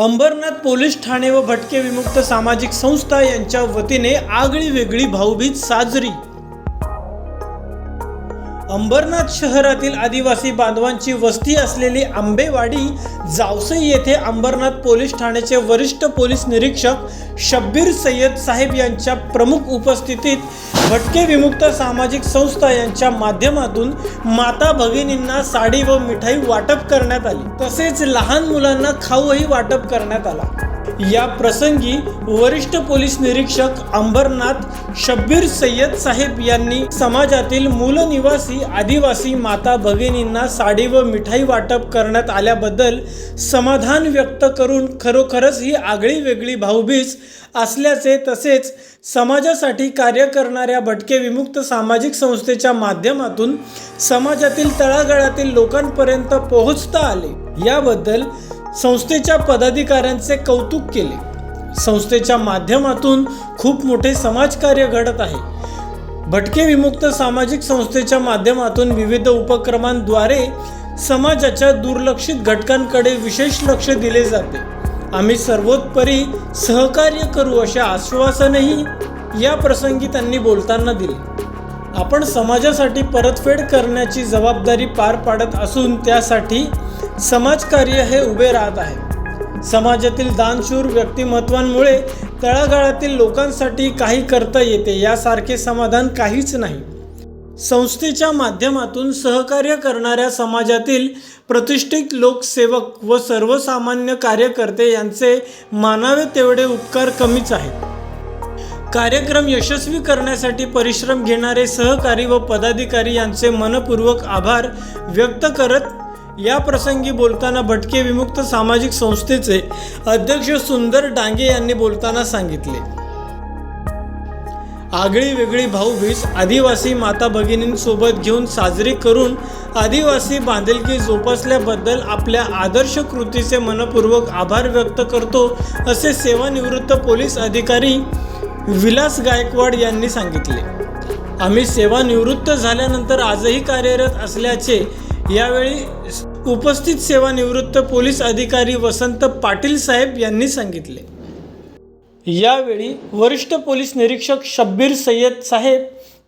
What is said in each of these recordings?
Ambernath police Thane व भटके विमुक्त सामाजिक संस्था यांच्या वतीने आगळी वेगळी भाऊबीज साजरी. अंबरनाथ शहरातील आदिवासी बांधवांची वस्ती असलेली आंबेवाडी जावसई येथे अंबरनाथ पोलीस ठाण्याचे वरिष्ठ पोलीस निरीक्षक शब्बीर सय्यद साहेब यांच्या प्रमुख उपस्थितीत भटके विमुक्त सामाजिक संस्था यांच्या माध्यमातून माता भगिनींना साडी व मिठाई वाटप करण्यात आली. तसेच लहान मुलांना खाऊही वाटप करण्यात आला. या प्रसंगी वरिष्ठ पोलीस निरीक्षक अंबरनाथ शब्बीर सय्यद साहेब यांनी समाजातील मूलनिवासी आदिवासी माता भगिनींना साडी व मिठाई वाटप करण्यात आल्याबद्दल समाधान व्यक्त करून खरोखरच ही आगळी वेगळी भाऊबीज असल्याचे तसेच समाजासाठी कार्य करणाऱ्या भटके विमुक्त सामाजिक संस्थेच्या माध्यमातून समाजातील तळागाळातील लोकांपर्यंत पोहोचता आले. याबद्दल संस्थेच्या पदाधिकाऱ्यांचे कौतुक केले. संस्थेच्या माध्यमातून खूप मोठे समाजकार्य घडत आहे. भटके विमुक्त सामाजिक संस्थेच्या माध्यमातून विविध उपक्रमांद्वारे समाजाच्या दुर्लक्षित घटकांकडे विशेष लक्ष दिले जाते. आम्ही सर्वोत्परी सहकार्य करू असे आश्वासनही या प्रसंगी त्यांनी बोलताना दिले. आपण समाजासाठी परतफेड करण्याची जबाबदारी पार पाडत असून त्यासाठी समाजकार्य हे उभे राहत आहे. समाजातील दानशूर व्यक्तिमत्वांमुळे तळागाळातील लोकांसाठी काही करता येते यासारखे समाधान काहीच नाही. संस्थेच्या माध्यमातून सहकार्य करणाऱ्या समाजातील प्रतिष्ठित लोकसेवक व सर्वसामान्य कार्यकर्ते यांचे मानावे तेवढे उपकार कमीच आहेत. कार्यक्रम यशस्वी करण्यासाठी परिश्रम घेणारे सहकारी व पदाधिकारी यांचे मनपूर्वक आभार व्यक्त करत या प्रसंगी बोलताना भटके विमुक्त सामाजिक संस्थेचे अध्यक्ष सुंदर डांगे यांनी बोलताना सांगितले. आगळी वेगळी भाऊबीज आदिवासी माता भगिनींसोबत घेऊन साजरी करून आदिवासी बांधिलकी जोपासल्याबद्दल आपल्या आदर्श कृतीचे मनपूर्वक आभार व्यक्त करतो असे सेवानिवृत्त पोलीस अधिकारी विलास गायकवाड यांनी सांगितले. आम्ही सेवानिवृत्त झाल्यानंतर आजही कार्यरत असल्याचे यावेळी उपस्थित सेवानिवृत्त पोलीस अधिकारी वसंत पाटील साहेब यांनी सांगितले. यावेळी वरिष्ठ पोलीस निरीक्षक शब्बीर सय्यद साहेब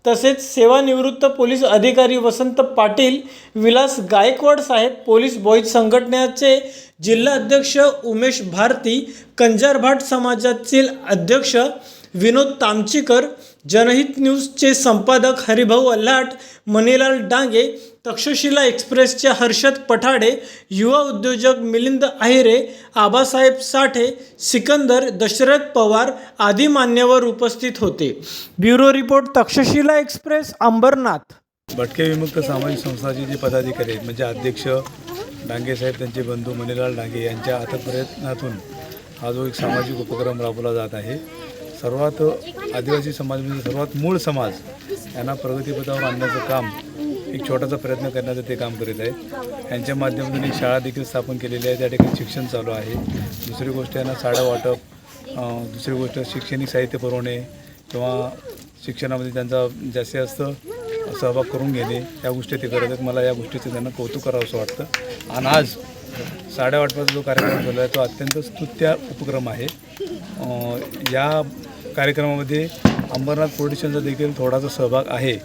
तसेच सेवानिवृत्त पोलीस अधिकारी वसंत पाटील विलास गायकवाड साहेब पोलीस बॉईज संघटनेचे जिल्हा अध्यक्ष उमेश भारती कंजारभाट समाजातील अध्यक्ष विनोद तामचीकर जनहित न्यूजचे संपादक हरिभाऊ अल्हाट मनीलाल डांगे तक्षशिला एक्सप्रेसचे हर्षद पठाडे युवा उद्योजक मिलिंद आहिरे आबासाहेब साठे सिकंदर दशरथ पवार आदी मान्यवर उपस्थित होते. Bureau report Takshashila express Ambernath. भटके विमुक्त सामाजिक संस्थाचे जे पदाधिकारी आहेत म्हणजे अध्यक्ष डांगे साहेब त्यांचे बंधू मणिलाल डांगे यांच्या अथक प्रयत्नातून हा जो एक सामाजिक उपक्रम राबवला जात आहे. सर्वात आदिवासी समाज म्हणजे सर्वात मूळ समाज यांना प्रगतीपथावर आणण्याचं काम एक छोटासा प्रयत्न करण्याचं ते काम करीत आहेत. यांच्या माध्यमातून एक शाळा देखील स्थापन केलेली आहे. त्या ठिकाणी शिक्षण चालू आहे. दुसरी गोष्ट यांना साड्या वाटप दुसरी गोष्ट शैक्षणिक साहित्य पुरवणे किंवा शिक्षणामध्ये त्यांचा जास्तीत जास्त सहभाग करून घेणे या गोष्टी ते करत आहेत. मला या गोष्टीचं त्यांना कौतुक करावं असं वाटतं. आणि आज साड्या वाटपाचा जो कार्यक्रम झाला आहे तो अत्यंत स्तुत्य उपक्रम आहे. या कार्यक्रमामध्ये अंबरनाथ प्रोडिशनचा देखील थोडासा सहभाग आहे.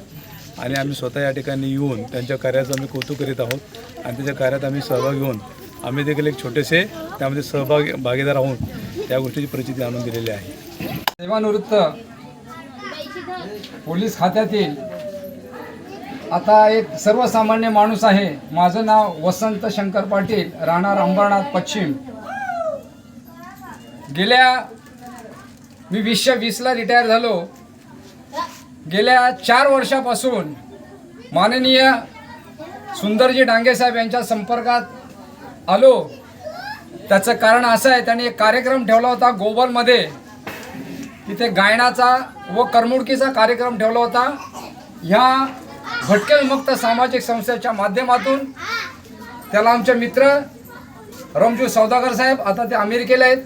आणि आम्ही स्वतः या ठिकाणी येऊन त्यांच्या कार्याचं आम्ही कौतुक करीत आहोत. आणि त्याच्या कार्यात आम्ही सहभाग घेऊन आम्ही देखील एक छोटेसे त्यामध्ये सहभाग भागीदार आहोत. त्या गोष्टीची परिस्थिती आणून दिलेली आहे. सेवानिवृत्त पोलीस खात्यातील आता एक सर्वसामान्य माणूस आहे. माझं नाव वसंत शंकर पाटील राहणार अंबरनाथ पश्चिम. गेल्या मी वीसशे वीसला रिटायर झालो. गेल्या चार वर्षापासून माननीय सुंदरजी डांगे साहेब यांच्या संपर्कात आलो. त्याचं कारण असं आहे त्यांनी एक कार्यक्रम ठेवला होता गोबलमध्ये तिथे गायनाचा व करमुडकीचा कार्यक्रम ठेवला होता. ह्या भटके विमुक्त सामाजिक संस्थेच्या माध्यमातून त्याला आमचे मित्र रमजू सौदागर साहेब आता ते अमेरिकेला आहेत.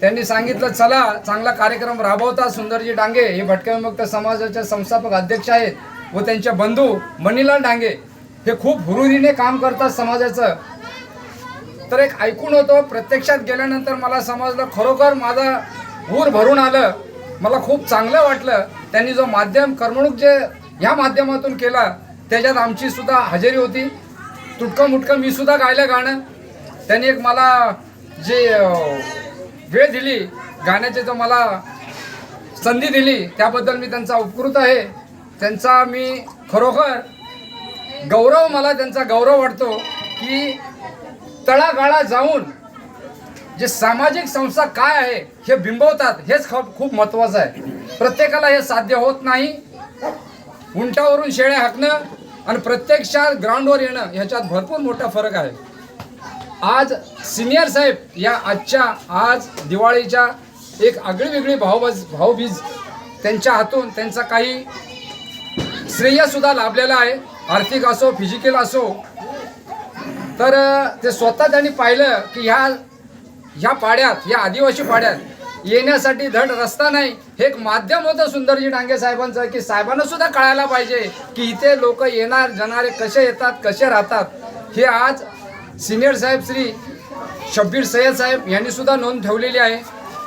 त्यांनी सांगितलं चला चांगला कार्यक्रम राबवता सुंदरजी डांगे हे भटके विमुक्त समाजाचे संस्थापक अध्यक्ष आहेत व त्यांचे बंधू मणिलाल डांगे हे खूप हुरुरीने काम करतात समाजाचं. तर एक ऐकून होतो प्रत्यक्षात गेल्यानंतर मला समजलं खरोखर माझं ऊर भरून आलं. मला खूप चांगलं वाटलं. त्यांनी जो माध्यम करमणूक जे ह्या माध्यमातून केला त्याच्यात आमची सुद्धा हजेरी होती. तुटकं मुटकं मी सुद्धा गायलं गाणं. त्यांनी एक मला जे वेळ दिली गाण्याची जो मला संधी दिली त्याबद्दल मी त्यांचा उपकृत आहे. त्यांचा मी खरोखर गौरव मला त्यांचा गौरव वाटतो की तळागाळा जाऊन जे सामाजिक संस्था काय आहे हे बिंबवतात हेच ख खूप महत्त्वाचं आहे. प्रत्येकाला हे साध्य होत नाही. उंटावरून शेळ्या हाकणं आणि प्रत्यक्षात ग्राउंडवर येणं ह्याच्यात भरपूर मोठा फरक आहे. आज सिनियर साहेब या आजच्या आज दिवाळीच्या एक आगळी वेगळी भावबीज भावबीज त्यांच्या हातून त्यांचा काही श्रेयसुद्धा लाभलेला आहे. आर्थिक असो फिजिकल असो. तर ते स्वतः त्यांनी पाहिलं की ह्या ह्या पाड्यात या आदिवासी पाड्यात येण्यासाठी धड रस्ता नाही. हे एक माध्यम होतं सुंदरजी डांगे साहेबांचं की साहेबांना सुद्धा कळायला पाहिजे की इथे लोक येणार जाणारे कसे येतात कसे राहतात. हे आज सिनियर साहेब श्री शब्बीर सय्यद साहेब यांनी सुद्धा नोंद ठेवलेली आहे.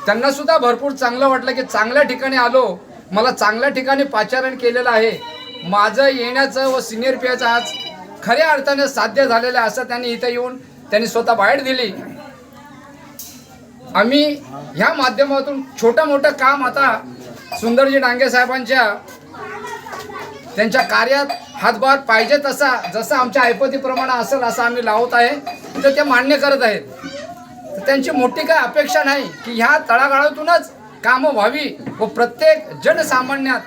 त्यांना सुद्धा भरपूर चांगलं वाटलं की चांगल्या ठिकाणी आलो. मला चांगल्या ठिकाणी पाचारण केलेलं आहे. माझं येण्याचं व सिनियर पियाचं आज खऱ्या अर्थाने साध्य झालेलं आहे असं त्यांनी इथं येऊन त्यांनी स्वतः बाहेर दिली. आम्ही ह्या माध्यमातून छोटं मोठं काम आता सुंदरजी डांगे साहेबांच्या त्यांच्या कार्यात हातभार पाहिजे तसा जसं आमच्या ऐपतीप्रमाणे असेल असं आम्ही लावत आहे. तर ते मान्य करत आहेत. तर त्यांची मोठी काय अपेक्षा नाही की ह्या तळागाळातूनच कामं व्हावी व प्रत्येक जनसामान्यात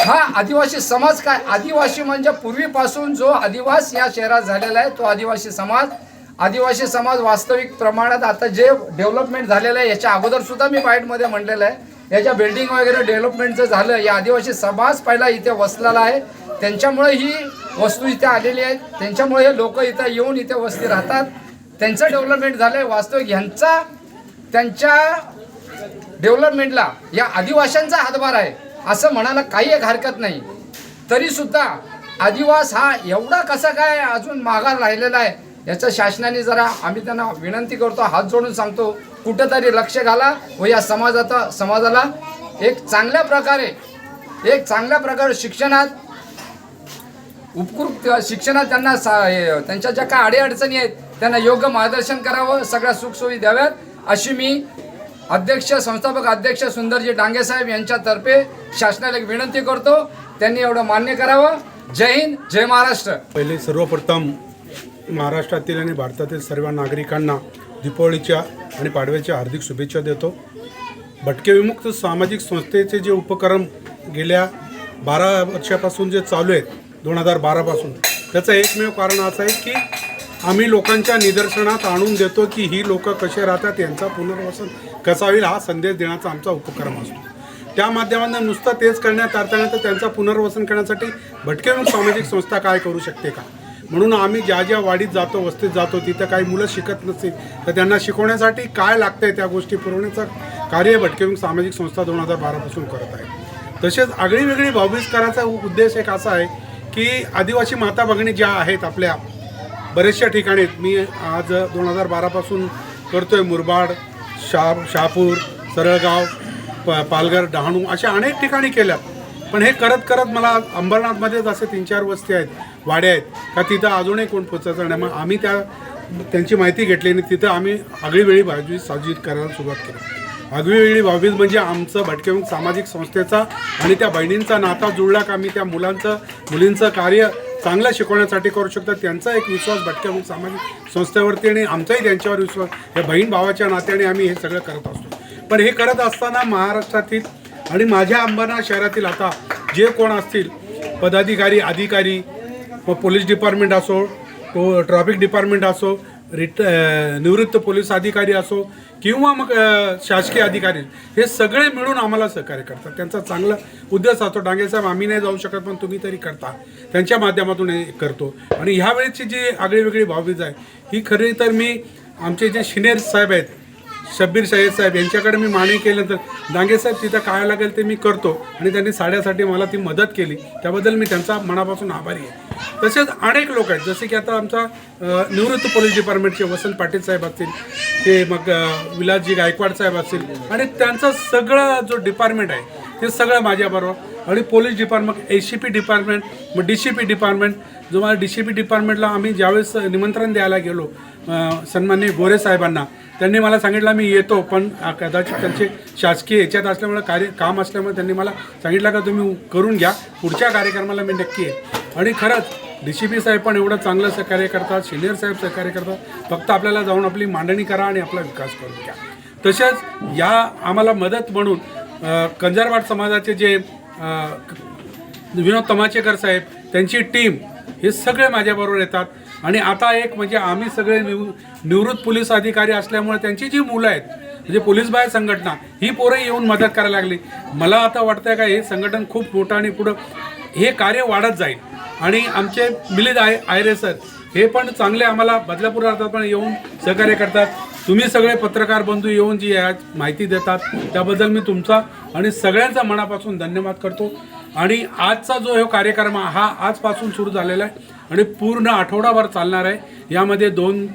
हा आदिवासी समाज काय? आदिवासी म्हणजे पूर्वीपासून जो आदिवास या शहरात झालेला आहे तो आदिवासी समाज. आदिवासी समाज वास्तविक प्रमाणात आता जे डेव्हलपमेंट झालेलं आहे याच्या अगोदर सुद्धा मी बाईटमध्ये म्हणलेलं आहे. याच्या बिल्डिंग वगैरे डेव्हलपमेंटचं झालं. या आदिवासी समाज पहिला इथे वसलेला आहे. त्यांच्यामुळे ही वस्तू इथे आलेली आहे त्यांच्यामुळे हे लोक इथं येऊन इथे वस्ती राहतात. त्यांचं डेव्हलपमेंट झालं आहे वास्तविक ह्यांचा त्यांच्या डेव्हलपमेंटला या आदिवाशांचा हातभार आहे. असं म्हणायला काही एक हरकत नाही. तरीसुद्धा आदिवास हा एवढा कसा काय अजून मागा राहिलेला आहे? याच्या शासनाने जरा आम्ही त्यांना विनंती करतो हात जोडून सांगतो कुठंतरी लक्ष घाला व या समाजाचा समाजाला एक चांगल्या प्रकारे एक चांगल्या प्रकारे शिक्षणात उपकृत शिक्षणात त्यांना सा त्यांच्या ज्या काय अडीअडचणी आहेत त्यांना योग्य मार्गदर्शन करावं सगळ्या सुखसोयी द्याव्यात. अशी मी अध्यक्ष संस्थापक अध्यक्ष सुंदरजी डांगे साहेब यांच्यातर्फे शासनाला एक विनंती करतो. त्यांनी एवढं मान्य करावं. जय हिंद जय महाराष्ट्र. पहिले सर्वप्रथम महाराष्ट्रातील आणि भारतातील सर्व नागरिकांना दीपावलीच्या आणि पाडव्याच्या हार्दिक शुभेच्छा देतो. भटके विमुक्त सामाजिक संस्थेचे जे उपक्रम गेल्या बारा वर्षापासून जे चालू आहेत दोन हजार बारापासून त्याचं एकमेव कारण असं आहे की आम्ही लोकांच्या निदर्शनात आणून देतो की ही लोक कसे राहतात यांचा पुनर्वसन कसा होईल हा संदेश देण्याचा आमचा उपक्रम असतो. त्या माध्यमांना नुसतं तेच करण्यात अर्थानं तर पुनर्वसन करण्यासाठी भटके सामाजिक संस्था काय करू शकते का? म्हणून आम्ही ज्या ज्या वाडीत जातो वस्तीत जातो तिथं काही मुलं शिकत नसतील तर त्यांना शिकवण्यासाठी काय लागतंय त्या गोष्टी पुरवण्याचं कार्य भटकेविंग सामाजिक संस्था दोन हजार बारापासून करत आहे. तसेच आगळी वेगळी भाऊबीज करायचा उद्देश एक असा आहे की आदिवासी माता भगिनी ज्या आहेत आपल्या बरेचशा ठिकाणी मी आज दोन हजार बारापासून करतोय मुरबाड शहा शहापूर सरळगाव प पालघर डहाणू अशा अनेक ठिकाणी केल्या पण हे करत करत मला अंबरनाथमध्येच असे तीन चार वस्ती आहेत. वाड्या आहेत. का तिथं अजूनही कोण पोचायचं नाही. मग आम्ही त्या त्यांची माहिती घेतली आणि तिथं आम्ही आगळीवेळी भाऊबीज साजरी करायला सुरुवात केली. आगळीवेळी भाऊबीज म्हणजे आमचं भटकेमुख सामाजिक संस्थेचा आणि त्या बहिणींचा नाता जुळला का आम्ही त्या मुलांचं मुलींचं कार्य चांगलं शिकवण्यासाठी करू शकतो. त्यांचा एक विश्वास भटकेमुख सामाजिक संस्थेवरती आणि आमचाही त्यांच्यावर विश्वास या बहीण भावाच्या नात्याने आम्ही हे सगळं करत असतो. पण हे करत असताना महाराष्ट्रातील आणि माझ्या अंबरनाथ शहरातील आता जे कोण असतील पदाधिकारी अधिकारी मग पोलीस डिपार्टमेंट असो तो ट्रॅफिक डिपार्टमेंट असो रिट निवृत्त पोलीस अधिकारी असो किंवा मग शासकीय अधिकारी हे सगळे मिळून आम्हाला सहकार्य करतात. त्यांचा चांगला उद्देश असतो. डांगे साहेब आम्ही नाही जाऊ शकत पण तुम्ही तरी करता. त्यांच्या माध्यमातून हे करतो. आणि ह्यावेळेची जी आगळीवेगळी भावभीज आहे ही खरी तर मी आमचे जे सिनियर साहेब आहेत शब्बीर शाहीद साहेब यांच्याकडे मी मागणी केल्यानंतर डांगे साहेब तिथं काय लागेल ते मी करतो. आणि त्यांनी साड्यासाठी मला ती मदत केली. त्याबद्दल मी त्यांचा मनापासून आभारी आहे. तसेच अनेक लोक आहेत जसे की आता आमचा निवृत्त पोलीस डिपार्टमेंटचे वसंत पाटील साहेब असतील ते मग विलासजी गायकवाड साहेब असतील. आणि त्यांचा सगळा जो डिपार्टमेंट आहे ते सगळं माझ्याबरोबर. आणि police department A C P department मग डी सी पी डिपार्टमेंट जो मला डी सी पी डिपार्टमेंटला आम्ही ज्यावेळेस निमंत्रण द्यायला गेलो अ, सन्माननीय गोरे साहेबांना त्यांनी मला सांगितलं मी येतो पण कदाचित त्यांचे शासकीय याच्यात असल्यामुळे कार्य काम असल्यामुळे त्यांनी मला सांगितलं का तुम्ही करून घ्या पुढच्या कार्यक्रमाला मी नक्की येईल आणि खरंच डी सी पी साहेब पण एवढं चांगलं सहकार्य करतात सिनियर साहेब सहकार्य करतात फक्त आपल्याला जाऊन आपली मांडणी करा आणि आपला विकास करून घ्या. तसेच या आम्हाला मदत म्हणून कंजारवाड समाजाचे जे विनोद तमाचेकर साहेब त्यांची टीम हे सगळे माझ्याबरोबर येतात. आणि आता एक म्हणजे आम्ही सगळे निव निवृत्त पोलीस अधिकारी असल्यामुळे त्यांची जी मुलं आहेत म्हणजे पोलीस बाय संघटना ही पोरं येऊन मदत करायला लागली. मला आता वाटतंय का हे संघटन खूप मोठं आणि पुढं हे कार्य वाढत जाईल. आणि आमचे मिलिंद आय आयरे सर हे पण चांगले आम्हाला बदलापूर राहतात पण येऊन सहकार्य करतात. तुम्ही सगळे पत्रकार बंधू येऊन जी आज माहिती देतात त्याबद्दल मी तुमचा आणि सगळ्यांचा मनापासून धन्यवाद करतो. आणि आजचा जो हे कार्यक्रम हा आजपासून सुरू झालेला आहे आणि पूर्ण आठवडाभर चालणार आहे. यामध्ये दोन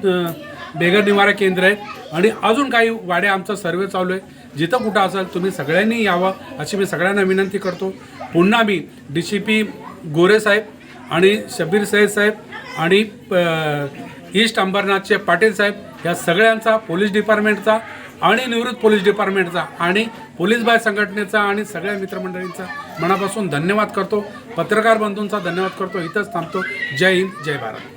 बेघर निवारा केंद्र आहेत आणि अजून काही वाड्या आमचा सर्वे चालू आहे. जिथं कुठं असेल तुम्ही सगळ्यांनी यावं अशी मी सगळ्यांना विनंती करतो. पुन्हा मी डी सी पी गोरे साहेब आणि शबीर सैद साहेब आणि ईस्ट अंबरनाथचे पाटील साहेब या सगळ्यांचा पोलीस डिपार्टमेंटचा आणि निवृत्त पोलीस डिपार्टमेंटचा आणि पोलीस बाय संघटनेचा आणि सगळ्या मित्रमंडळींचा मनापासून धन्यवाद करतो. पत्रकार बंधूंचा धन्यवाद करतो. इथंच थांबतो. जय हिंद जय भारत.